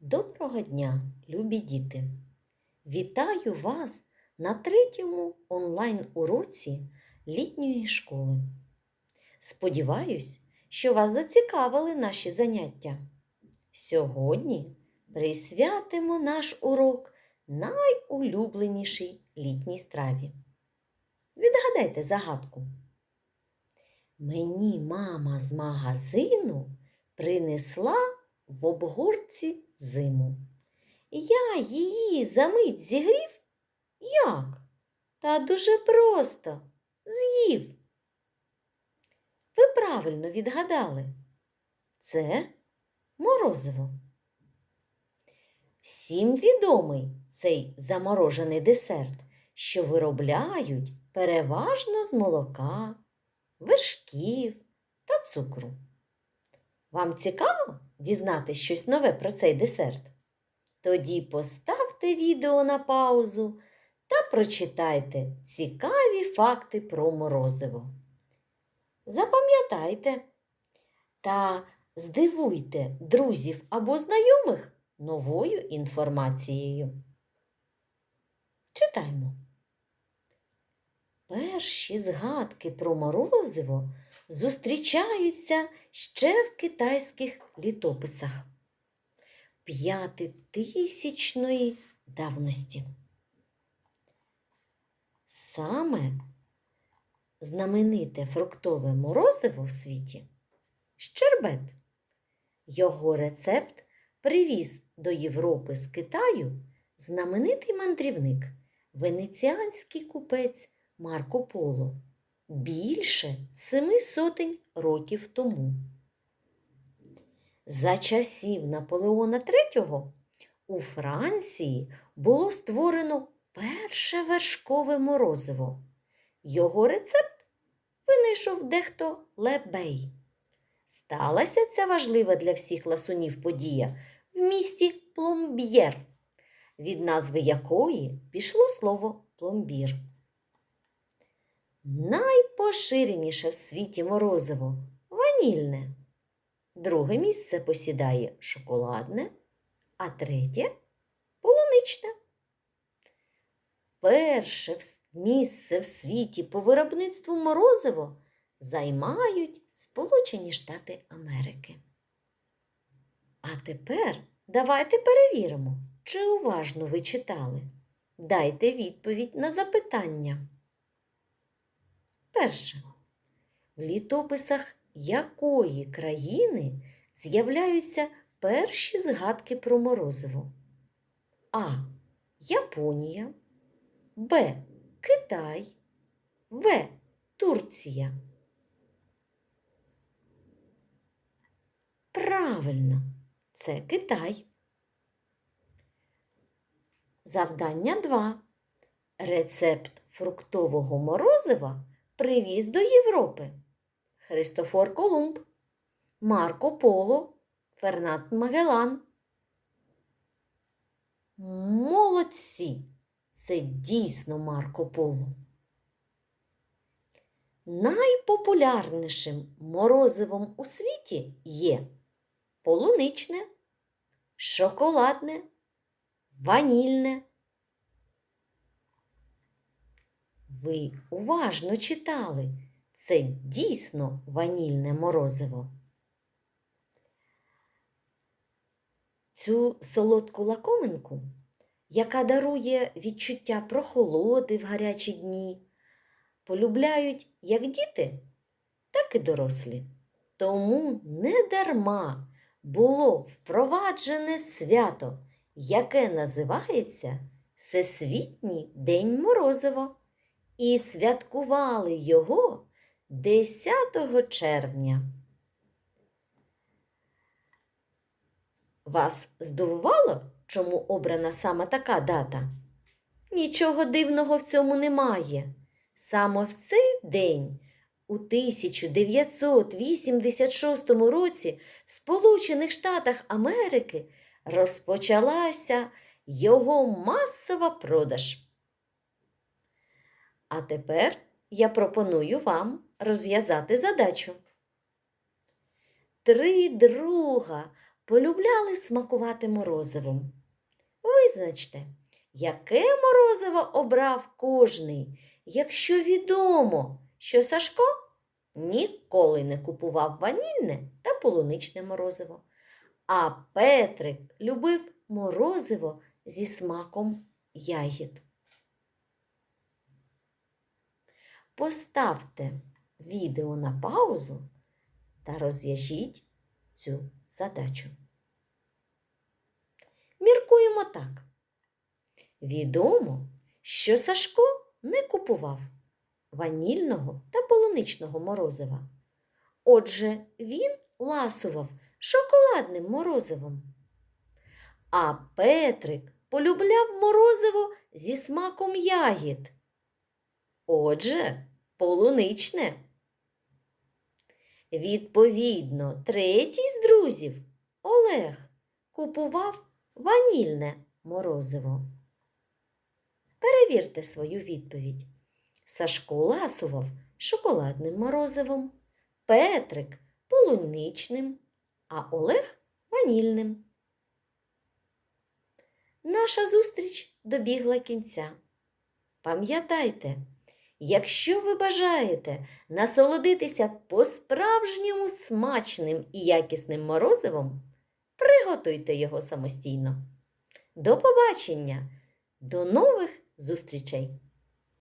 Доброго дня, любі діти! Вітаю вас на третьому онлайн-уроці літньої школи. Сподіваюсь, що вас зацікавили наші заняття. Сьогодні присвятимо наш урок найулюбленішій літній страві. Відгадайте загадку. Мені мама з магазину принесла в обгорці зиму. Я її за мить зігрів? Як? Та дуже просто з'їв. Ви правильно відгадали. Це морозиво. Всім відомий цей заморожений десерт, що виробляють переважно з молока, вершків та цукру. Вам цікаво дізнатися щось нове про цей десерт? Тоді поставте відео на паузу та прочитайте цікаві факти про морозиво. Запам'ятайте та здивуйте друзів або знайомих новою інформацією. Читаймо. Перші згадки про морозиво зустрічаються ще в китайських літописах п'ятитисячної давності. Саме знамените фруктове морозиво в світі щербет. Його рецепт привіз до Європи з Китаю знаменитий мандрівник, венеціанський купець Марко Поло більше семи сотень років тому. За часів Наполеона III у Франції було створено перше вершкове морозиво. Його рецепт винайшов дехто Лебей. Сталася ця важлива для всіх ласунів подія в місті Пломб'єр, від назви якої пішло слово пломбір. Найпоширеніше в світі морозиво ванільне. Друге місце посідає шоколадне, а третє полуничне. Перше місце в світі по виробництву морозиво займають Сполучені Штати Америки. А тепер давайте перевіримо, чи уважно ви читали. Дайте відповідь на запитання. Перше. В літописах якої країни з'являються перші згадки про морозиво? А. Японія, Б. Китай, В. Турція. Правильно, це Китай. Завдання 2. Рецепт фруктового морозива привіз до Європи. Христофор Колумб, Марко Поло, Фернанд Магелан. Молодці! Це дійсно Марко Поло. Найпопулярнішим морозивом у світі є полуничне, шоколадне, ванільне. Ви уважно читали. Це дійсно ванільне морозиво. Цю солодку лакоминку, яка дарує відчуття прохолоди в гарячі дні, полюбляють як діти, так і дорослі. Тому не дарма було впроваджене свято, яке називається Всесвітній День Морозива, і святкували його 10 червня. Вас здивувало, чому обрана саме така дата? Нічого дивного в цьому немає. Саме в цей день, у 1986 році, в Сполучених Штатах Америки розпочалася його масова продаж. А тепер я пропоную вам розв'язати задачу. Три друга полюбляли смакувати морозивом. Визначте, яке морозиво обрав кожний, якщо відомо, що Сашко ніколи не купував ванільне та полуничне морозиво, а Петрик любив морозиво зі смаком ягід. Поставте відео на паузу та розв'яжіть цю задачу. Міркуємо так. Відомо, що Сашко не купував ванільного та полуничного морозива. Отже, він ласував шоколадним морозивом. А Петрик полюбляв морозиво зі смаком ягід. Отже, полуничне. Відповідно, третій з друзів Олег купував ванільне морозиво. Перевірте свою відповідь. Сашко ласував шоколадним морозивом, Петрик полуничним, а Олег ванільним. Наша зустріч добігла кінця. Пам'ятайте, якщо ви бажаєте насолодитися по-справжньому смачним і якісним морозивом, приготуйте його самостійно. До побачення! До нових зустрічей!